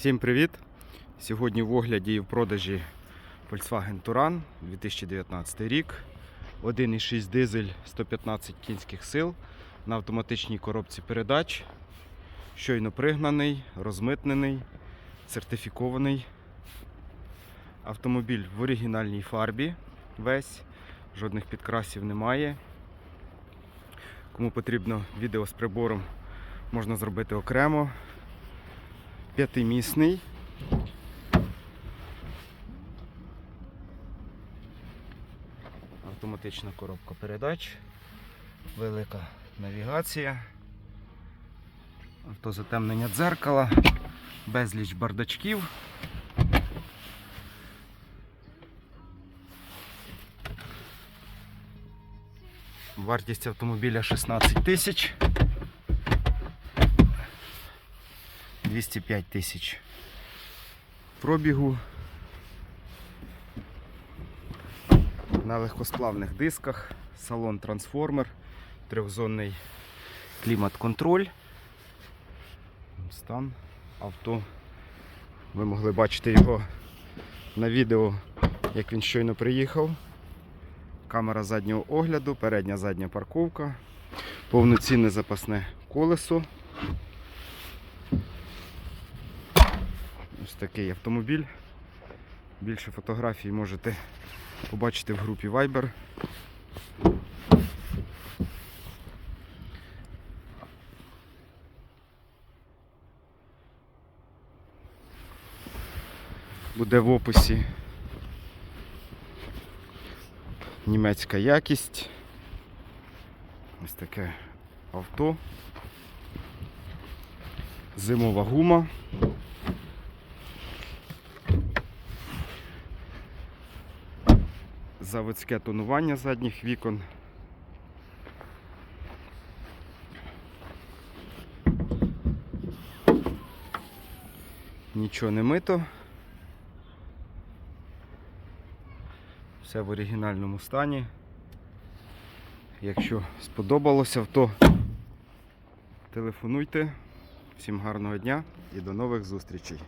Всім привіт! Сьогодні в огляді і в продажі Volkswagen Touran 2019 рік. 1,6 дизель 115 кінських сил на автоматичній коробці передач. Щойно пригнаний, розмитнений, сертифікований. Автомобіль в оригінальній фарбі весь, жодних підкрасів немає. Кому потрібно відео з прибором, можна зробити окремо п'ятимісний. Автоматична коробка передач, велика навігація, автозатемнення дзеркала, безліч бардачків. Вартість автомобіля 16 тисяч. 205 тисяч пробігу. На легкосплавних дисках, салон трансформер, трьохзонний клімат-контроль. Стан авто. Ви могли бачити його на відео, як він щойно приїхав. Камера заднього огляду, передня задня парковка, повноцінне запасне колесо. Ось такий автомобіль. Більше фотографій можете побачити в групі Viber. Буде в описі німецька якість. Ось таке авто. Зимова гума. Заводське тонування задніх вікон. Нічого не мито. Все в оригінальному стані. Якщо сподобалося, то телефонуйте. Всім гарного дня і до нових зустрічей.